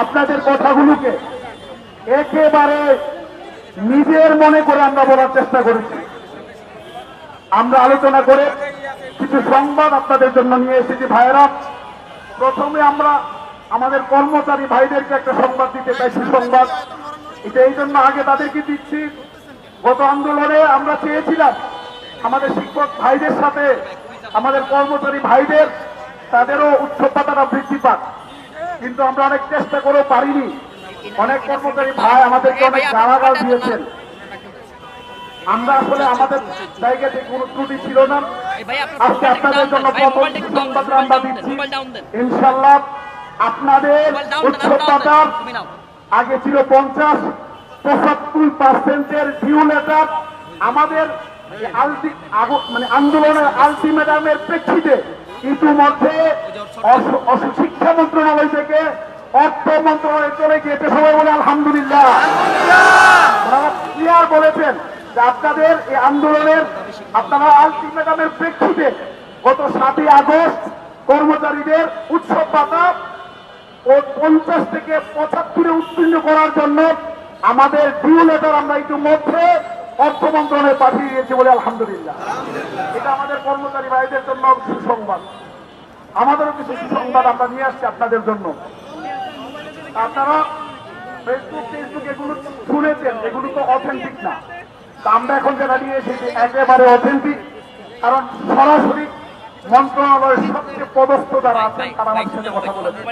আপনাদের কথাগুলোকে একেবারে নিজের মনে করে আমরা বলার চেষ্টা করেছি। আমরা আলোচনা করে কিছু সংবাদ আপনাদের জন্য নিয়ে এসেছি। ভাইয়েরা, প্রথমে আমরা আমাদের কর্মচারী ভাইদেরকে একটা সংবাদ দিতে চাই, সুসংবাদ। এটা এই জন্য আগে তাদেরকে দিচ্ছি। গত আন্দোলনে আমরা চেয়েছিলাম আমাদের শিক্ষক ভাইদের সাথে, আমাদের কর্মচারী ভাইদের, তাদেরও উচ্চতাটা বৃদ্ধি পাক। কিন্তু আমরা অনেক চেষ্টা করেও পারিনি। অনেক কর্মচারী ভাই আমাদেরকে অনেক গালাগাল দিয়েছেন। আমরা আসলে আমাদের জায়গাতে কোনো ত্রুটি ছিল না আজকে আপনাদের জন্য প্রথম আমরা দিচ্ছি। ইনশাল্লাহ আপনাদের আগে ছিল পঞ্চাশ পঁচাত্তর পার্সেন্টের ডিউ লেটার। আমাদের মানে আন্দোলনের আলটিমেটামের প্রেক্ষিতে ইতিমধ্যে শিক্ষা মন্ত্রণালয় থেকে অর্থ মন্ত্রণালয়ে চলে গিয়েছে সবাই বলে আলহামদুলিল্লাহ। ক্লিয়ার বলেছেন যে আপনাদের এই আন্দোলনের আপনারা আলটিমেটামের প্রেক্ষিতে গত সাতই আগস্ট কর্মচারীদের উৎসব পাতা ও পঞ্চাশ থেকে পঁচাত্তরে উত্তীর্ণ করার জন্য আমাদের ডিউ লেটার আমরা ইতিমধ্যে অর্থ মন্ত্রণালয়ে পাঠিয়ে দিয়েছি বলে আলহামদুলিল্লাহ। এটা আমাদের কর্মচারী ভাইদের জন্য সুসংবাদ। আমাদেরও কিছু সুসংবাদ আমরা নিয়ে আসছি আপনাদের জন্য। আপনারা ফেসবুক ফেসবুক এগুলো শুনেছেন, এগুলো তো অথেন্টিক না। তা আমরা এখন যেটা নিয়ে এসেছি, একেবারে অথেন্টিক কারণ সরাসরি মন্ত্রণালয়ের সবচেয়ে পদস্থ যারা আছেন, তারা আমার সাথে কথা বলেছেন।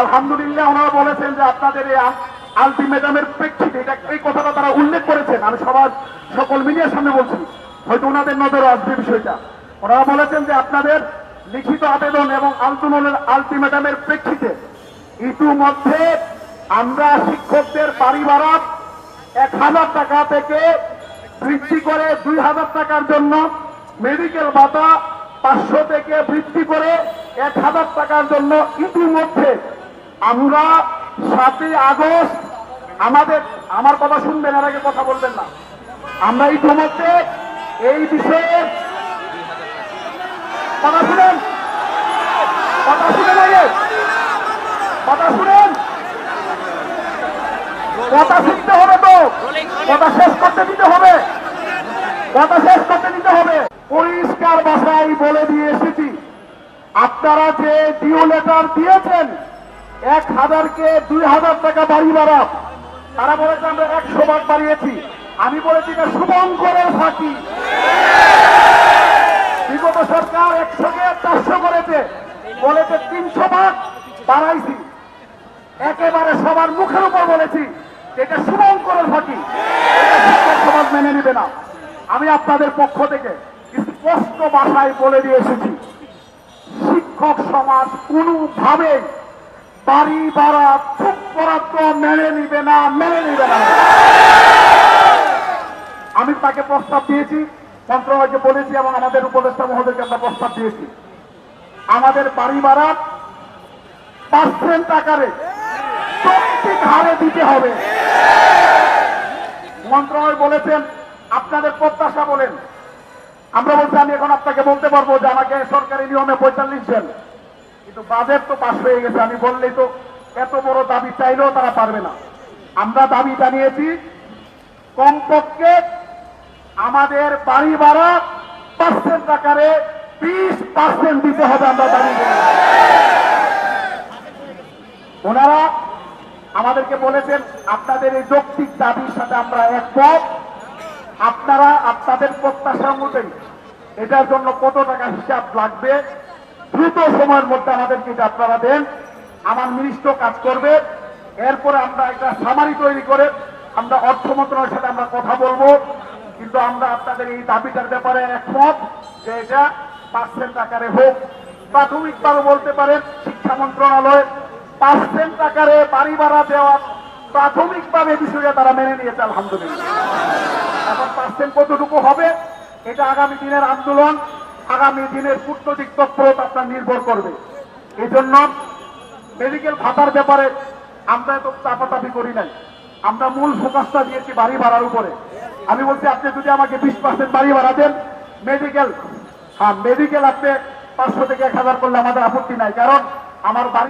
আলহামদুলিল্লাহ, ওনারা বলেছেন যে আপনাদের এই আলটিমেটামের প্রেক্ষিতে এটা এই কথাটা তারা উল্লেখ করেছেন, আমি সবার সকল মিডিয়ার সামনে বলছি। হয়তো ওনাদের নজরে আসবে বিষয়টা। ওনারা বলেছেন যে আপনাদের লিখিত আবেদন এবং আন্দোলনের আলটিমেটামের প্রেক্ষিতে ইতিমধ্যে আমরা শিক্ষকদের বাড়ি এক হাজার টাকা থেকে বৃদ্ধি করে দুই হাজার টাকার জন্য মেডিকেল ভাতা পাঁচশো থেকে বৃদ্ধি করে এক হাজার টাকার জন্য ইতিমধ্যে আমরা সাতই আগস্ট, আমাদের, আমার কথা শুনবেন আর আগে কথা বলবেন না। আমরা ইতিমধ্যে এই বিষয়ে কথা শুনেন। কথা শুনেন আগে। কথা শুনেন। কথা শুনতে হবে তো। কথা শেষ করতে দিতে হবে। কথা শেষ করতে দিতে হবে। পরিষ্কার ভাষায় বলে দিয়ে এসেছি। আপনারা যে ডিও লেটার দিয়েছেন, এক হাজারকে দুই হাজার টাকা বাড়ি বাড়া তারা বলেছে, আমরা একশো ভাগ বাড়িয়েছি। আমি বলেছি এটা শুভঙ্করের ফাঁকি। বিগত সরকার একশোকে চারশো করেছে। বলেছে তিনশো ভাগ বাড়াইছি। একেবারে সবার মুখের উপর বলেছি এটা শুভঙ্করের ফাঁকি সমাজ মেনে নিবে না। আমি আপনাদের পক্ষ থেকে স্পষ্ট ভাষায় বলে দিয়ে এসেছি, শিক্ষক সমাজ কোনোভাবেই বাড়ি ভাড়া চুপ বরাদ্দ মেনে নিবে না, মেনে নিবে না। আমি তাকে প্রস্তাব দিয়েছি মন্ত্রণালয়কে বলেছি এবং আমাদের উপদেষ্টা মহোদয়কে আমরা প্রস্তাব দিয়েছি। আমাদের বাড়ি ভাড়া পার্সেন্ট আকারে। যৌক্তিক হারে দিতে হবে। মন্ত্রণালয় বলেছেন, আপনাদের প্রত্যাশা বলেন। আমরা বলছি, আমি এখন আপনাকে বলতে পারব যে আমাকে সরকারি নিয়মে পঁয়তাল্লিশ দেন কিন্তু বাজেট তো পাশ হয়ে গেছে, আমি বললেই তো এত বড় দাবি চাইলেও তারা পারবে না। আমরা দাবি জানিয়েছি কমপক্ষে আমাদের বাড়ি ভাড়া পার্সেন্ট আকারে বিশ পার্সেন্ট দিতে হবে আমরা দাবি ওনারা আমাদেরকে বলেছেন, আপনাদের এই যৌক্তিক দাবির সাথে আমরা একমত। আপনারা আপনাদের প্রত্যাশা অনুযায়ী এটার জন্য কত টাকা হিসাব লাগবে? দ্রুত সময়ের মধ্যে আমাদেরকে এটা আপনারা দেন। আমার মিনিস্ট্র কাজ করবে। এরপরে আমরা একটা সামারি তৈরি করে আমরা অর্থ মন্ত্রণালয়ের সাথে আমরা কথা বলব। কিন্তু আমরা আপনাদের এই দাবিটার ব্যাপারে একমত যে এটা পার্সেন্ট আকারে হোক প্রাথমিকভাবে বলতে পারেন, শিক্ষা মন্ত্রণালয় পার্সেন্ট আকারে বাড়ি ভাড়া দেওয়া প্রাথমিকভাবে বিষয়টা তারা মেনে নিয়েছে, আলহামদুলিল্লাহ। এখন পার্সেন্ট কতটুকু হবে, এটা আগামী দিনের আন্দোলন, আগামী দিনের কূটনৈতিক তৎপরতা আপনার নির্ভর করবে। এই জন্য মেডিকেল ভাতার ব্যাপারে আমরা এত চাপাতাপি করি নাই। আমরা মূল ফোকাসটা দিয়েছি বাড়ি ভাড়ার উপরে। আমি বলছি, আপনি যদি আমাকে বিশ পার্সেন্ট বাড়ি ভাড়া দেন মেডিকেল হ্যাঁ মেডিকেল আপনি পাঁচশো থেকে এক হাজার করলে আমাদের আপত্তি নাই। কারণ আমার বাড়ি